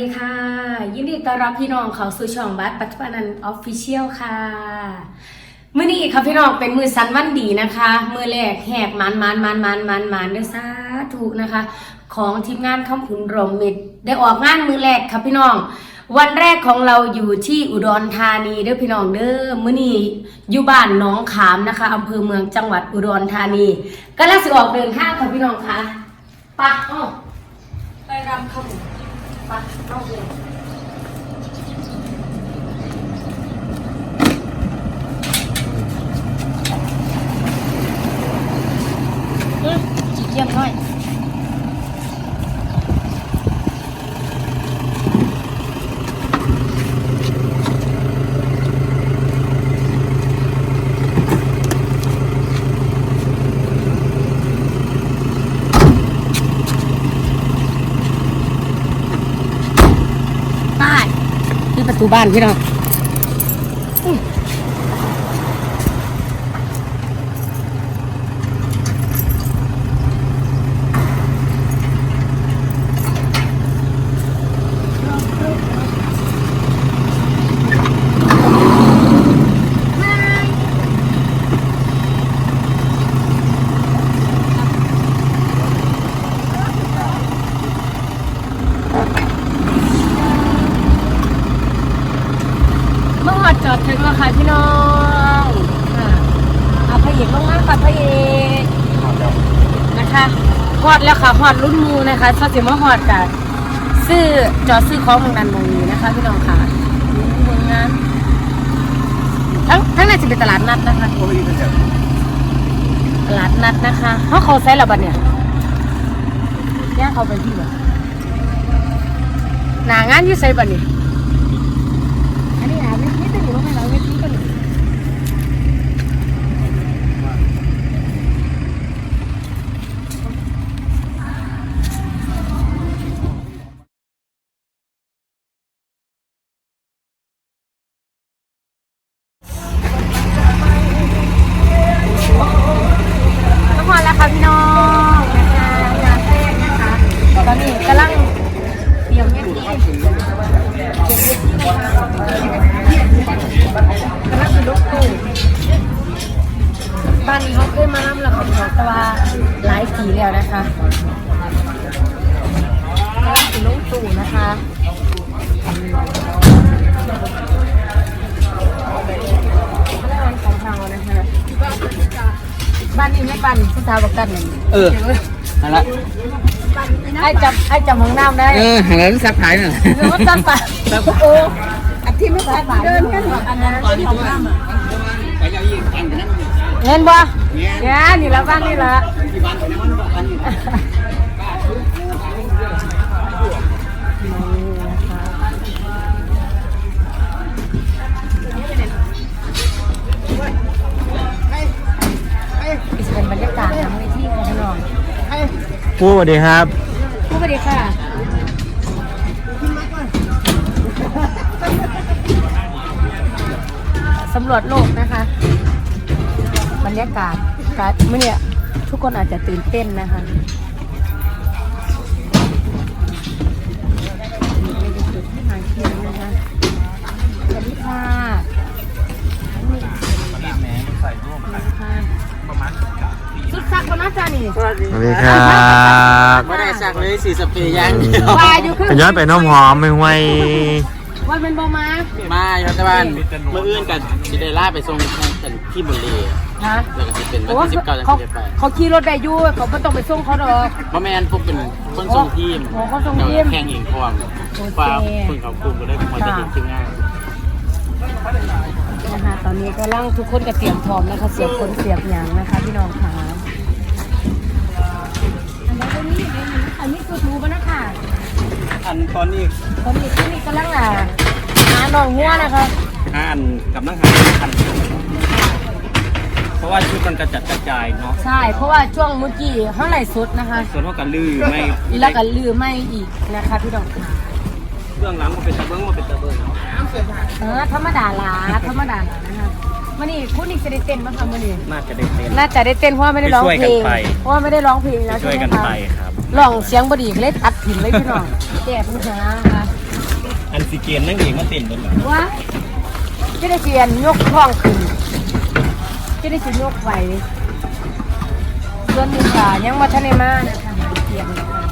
ดีค่ะ ยินดีต้อนรับพี่น้องเข้าสู่ช่องบัสปัจจุบันออฟฟิเชียลค่ะมื้อนี้ค่ะพี่น้องเป็นมือสันวันดีนะคะ มือแรกแหกมันมันมันมันมันมันด้วยสาธุนะคะ ของทีมงานคำขุนรมมิตรได้ออกงานมือแรกค่ะพี่น้อง วันแรกของเราอยู่ที่อุดรธานีเด้อพี่น้องเด้อมื้อนี้อยู่บ้านน้องขามนะคะอำเภอเมืองจังหวัดอุดรธานีก็ล้วสิออกเดินทางค่ะพี่น้องค่ะไปะอ้อไปรำขบุไปะเอาเลยจีเยี่ยมหน่อย ตูบ้านพี่น้องอื้อเมื่อหอดจอดถึงแล้วค่ะพี่น้องค่ะ เอาพระเอกลงมาก่อนพระเอกนะคะฮอดแล้วค่ะฮอดรุ่นมูนะคะสดสิมาฮอดกันซื้อจอดซื้อของตรงนันตรงนี้นะคะพี่น้องค่ะผลงานทั้งทั้งในจะเป็นตลาดนัดนะคะตลาดนัดนะคะเขาเขาใส่ระบัดเนี่ยย่างเขาไปที่บ่หนางานยู่ใส่บัดเนี่ย บ้านนี้ไม่บ้านผู้สาวบอกกันหนึ่งเออนั่นละไอ้จำไอ้จำห้องน้ำได้เออหันแล้วสักถ่ายหน่อยหรือว่าตั้งปะโอ้อันที่ไม่ใช่ปะเดินกันอันนั้นเป็นห้องน้ำอะไปเอาอีกอันนั้นเห็นบ่เนี่ยนี่ละบ้านนี่ละ ครูสวัสดีครับผู้บริค่ะสำรวจโลกนะคะบรรยากาศการเมื่อเนี่ยทุกคนอาจจะตื่นเต้นนะคะ ไม่ได้สักเลยสีสเปรย์ยังเดียววายอยู่คือเป็นย้อนไปน้ำหอมไม่ไหววันเป็นบอมามาอยู่ที่บ้านเมื่ออื่นกันสิได้ล่าไปส่งกันที่บุรีฮะแล้วก็สิเป็นโอ้วันที่สิบเก้าจะเขาได้ไปเขาขี่รถได้อยู่เขาไม่ต้องไปส่งเขาดอกเพราะแม่นพวกเป็นคนส่งทีมโอ้คนส่งทีมแข่งเองพร้อมโอเคฟ้าคนเขากลุ่มก็ได้มาจะเห็นคิวงานนะคะตอนนี้ก็ร่างทุกคนก็เตรียมพร้อมนะคะเสียบคนเสียบหยางนะคะพี่น้องค่ะ อันนี้ตรงนี้อันนี้คือทูบนะคะอันตอนนี้ตอนนี้ที่นี่กำลังอะหาหนองงัวนะคะห้าอันกับนั่งหาคันเพราะว่าชุดมันกระจัดกระจายเนาะใช่ เพราะว่าช่วงเมื่อกี้เท่าไหร่สุดนะคะ ส่วนว่ากันลือไม่แล้วก็ลือไม่อีกนะคะพี่น้องค่ะเรื่องหลังมันเป็นตะเบิ้งมันเป็นตะเบิ้งเออธรรมดาละธรรมดาละนะคะมื่อนี้คุณนิกจะได้เต้นไหมคะมื่อนี้น่าจะได้เต้นน่าจะได้เต้นเพราะว่าไม่ได้ร้องเพลงไปช่วยกันไปเพราะว่าไม่ได้ร้องเพลงแล้วช่วยใช่กันไหมคะไปครับ ร้องเสียงบดีก็เลยตัดถิ่นเลยพี่น้องแก้ปัญหาค่ะสิเกณฑ์นั่งเองมาเต้นเบิ่งล่ะว่าจะได้เสียนยกท้องขึ้นจะได้สิยกไหวส่วนหนึ่งค่ะยังมาทันได้มานะคะเตรียมนะคะ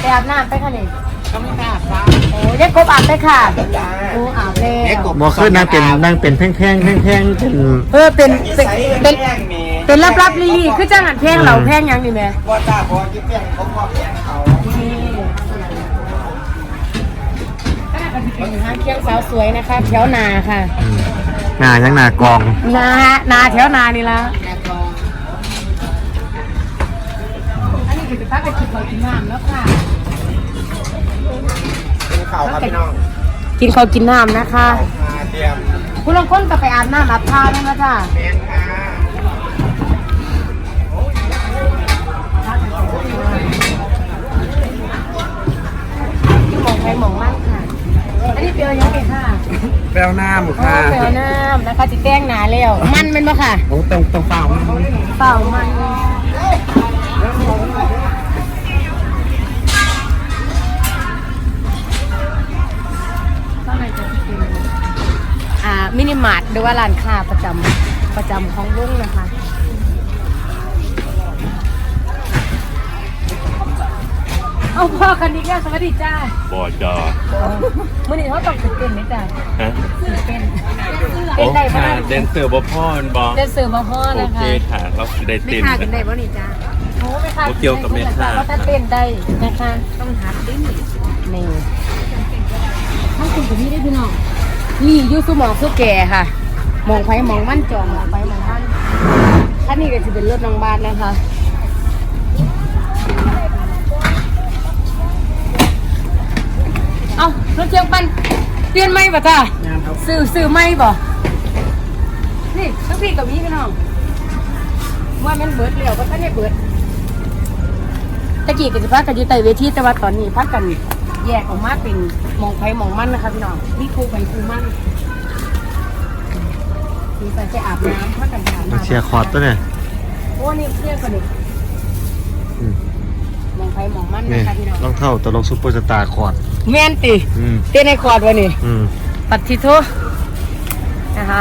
ไปอาบน้ำไปค่ะนี่ ก็ไม่กล้าฟ้าโอ้ยายกบอาบไปค่ะโอ้อาบแล้วบ่ขึ้นนั่งเป็นนั่งเป็นแพงแพงแพงแพงเป็น เออเป็นเป็นเป็นเป็นรับรับๆลีๆคือจังหันแพงเหล่าแพงหยังนี่แหม่บ่จ้าบ่ที่เพียงเขาบอกเขาเป็นห้างเคียงสาวสวยนะคะแถวนาค่ะอืมหน้ายังหน้ากอง นานาแถวนานี่ละอันนี้คือพักกันกินข้าวกินน้ำแล้วค่ะ ข่าวครับพี่น้องกินข้าวกินน้ำนะคะมาเตรียมคุณลองค้นก็ไปอาบน้ำอาบท่าแล้วนะจ้ะแมนค่ะที่หมองไปหมองมั่นค่ะ อันนี้เปียวยังไงค่ะแปลวน้ำโอ้เปียวน้ำนะคะจิแต้งหนาแล้ว มันเป็นปะค่ะโอ้ต้องต้องเฝ้าเปล่ามัน มินิมาร์ทหรือว่าร้านค้าประจำประจำของลุงนะคะเอาพ่อกันดีแก้วสวัสดีจ้าบอจอมื่อนี้เขาต้องตื่นเต้นไหมจ้าฮะตื่นเต้นโอ้เต้นได้ปะค่ะเดนเซอร์บอพ่อมันบอเต้นเสือมาพ่อโอนะเคคะค่ะเราได้ไม่เต้นขาดกันได้นะบ่นี่จ้าโอ้ไม่ขาดบ่เกี่ยวกับแม่ค้าเพราะถ้าเต้นได้นะคะต้องหัดดิ้นนี่ทั้งคุณกับนี่ได้พี่น้อง นี่อยูสุหมองสุแก่ค่ะมองไปมองมั่นจองมองไปมองมั่นท่านนี้ก็จะเป็นรถน้องบ้านนะคะเอารถเที่ยวปันเปลี่ยนไหมป่ะจ้าซื้อซื้อไหมบ่นี่ทั้งพี่กับพี่พี่น้องว่ามันเบิดแล้วก็ท่านได้เบิดตะกี้ก็จะพักกันอยู่ใต้เวทีแต่ว่าตอนนี้พักกัน แยกออกมาเป็นหมองไฟมองมันนะคะพี่น้องนี่ครูไปครูมันมีใส่ไปอาบน้ำพักกันอาบน้ำเชียร์คอร์ดตัวเนี่ยโอ้นี่เรียกกันนี่อืมมองไฟมองมันนี่นะคะพี่น้องรองเท้าตลกซุปเปอร์สตาร์คอร์ดแม่นติอืมเต้นในคอร์ดวะนี่อืมปัดทิโทนะคะ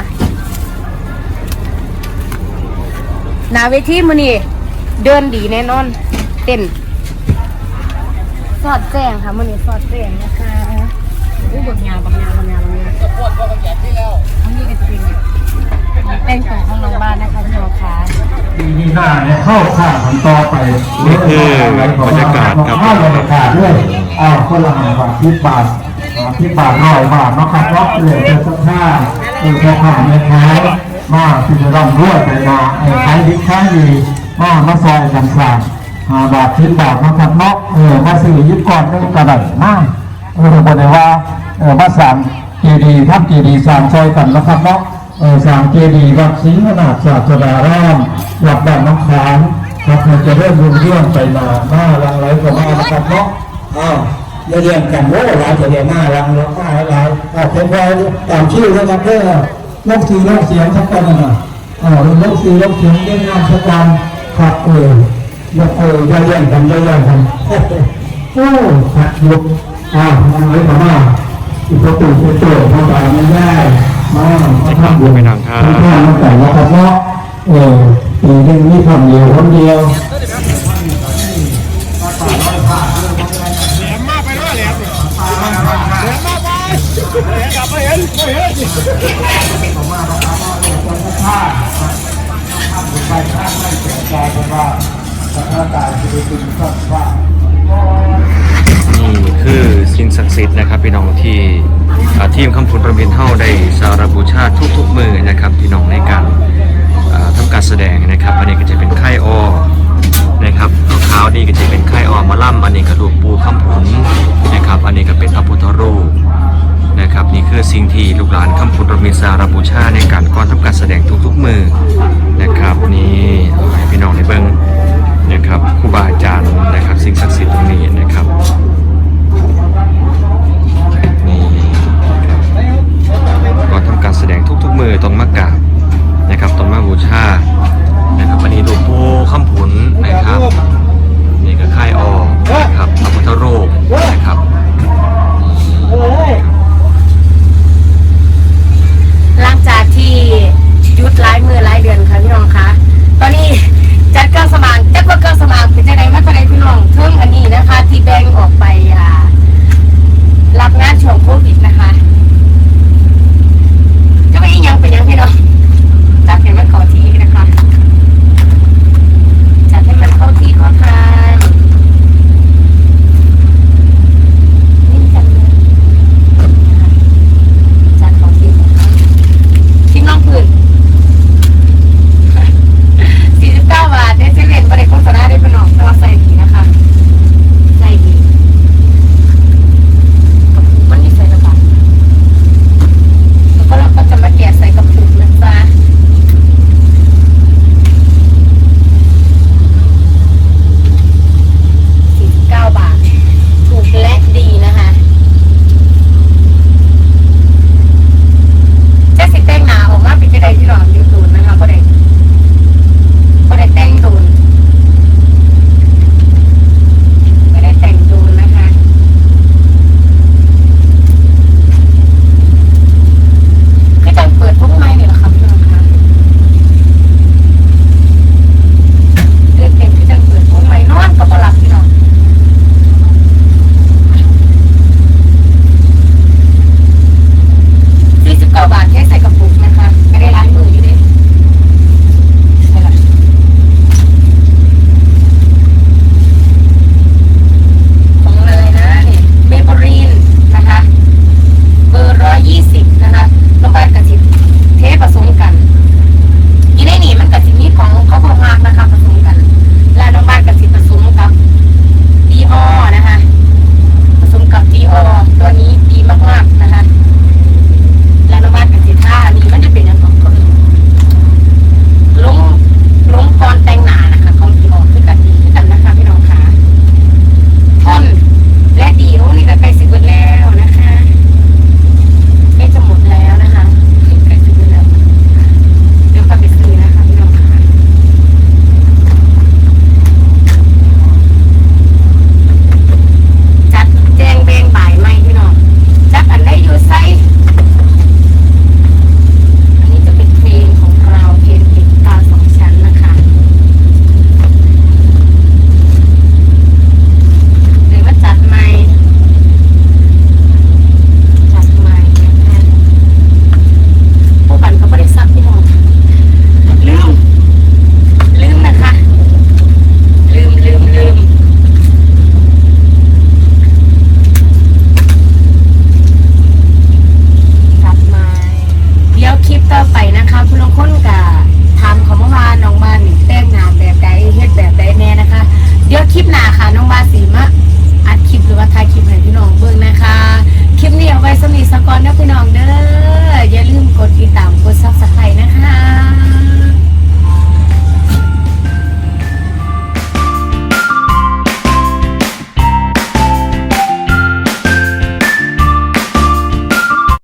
หนาเวทีมือนี่เดินดีแน่นอน เต้น สอดแจ้งค่ะมือนี่สอดแจ้งนะคะอู้บทงานบางงานบางงานบางงานอันนี้ก็จะเป็นแต่งตัวของน้องบ้านนะคะพี่น้องคะปีนี้หน้าเนี่ยเข้าข้างมันต่อไปนี่คือบรรยากาศครับข้าบรรยากาศด้วยอ้าวคนละหาบาทที่บาทหาที่บาทร้อยบาทนะครับเนาะเลยจะสักห้าเออพอผ่านในท้ายมาที่จะร่ำรวยไปมาไอ้ขายดีขายดีมามาซอยกันสร้าง หาบาทที่บาทเนาะครับเนาะเออมาซื้อยึดก่อนได้กระไดมากเออบอกเลว่าเออมาสั่งเจดีย์ทับเจดีย์สร้างซอยกันนะครับเนาะเออสามเจดีย์วัดศรีขนาดศาสดารามวัดบ้านน้ำขามครับเราจะเริ่มรุ่งเรื่องไปมาหน้ารังไหลก็มานะครับเนาะอ้าวอย่าเรียนกันโว้หลายจะเรียนหน้ารังแล้วก็หลาหลายอ่าเป็นไว้ตามชื่อนะครับเพื่อลบสีลบเสียงสักกันนะอ่าลบสีลบเสียงเรียนงานสักกันครับเออ ย่าเอออย่าเรียนกันอย่าเรียนกันโอ้ขัดยุกอ่ามันไหลก็มาอีกประตูเป็นตัวทำอะไรไม่ได้มามาทำบุญไปทางครับไม่ใช่มาแต่ว่าเฉพาะเออปีหนึงนี่คำเดียวคนเดียวนี่ นี่คือสิ่งศักดิ์สิทธิ์นะครับ พี่น้องที่ทีมคำพุนประเมียนเฮาได้สารบูชาทุกๆมือนะครับพี่น้องในการอ่าทำการแสดงนะครับ อันนี้ก็จะเป็นไข่ออนะครับขาวนี่ก็จะเป็นไข่ออมาล่ำอันนี้กระดูกปูคำพุนนะครับ อันนี้ก็เป็นพระพุทธรูปนะครับนี่คือสิ่งที่ลูกหลานคำพุนประเมียนสารบูชาในการก่อนทำการแสดงทุกๆมือนะครับนี่ให้พี่น้องในเบิ้ง นะครับครูบาอาจารย์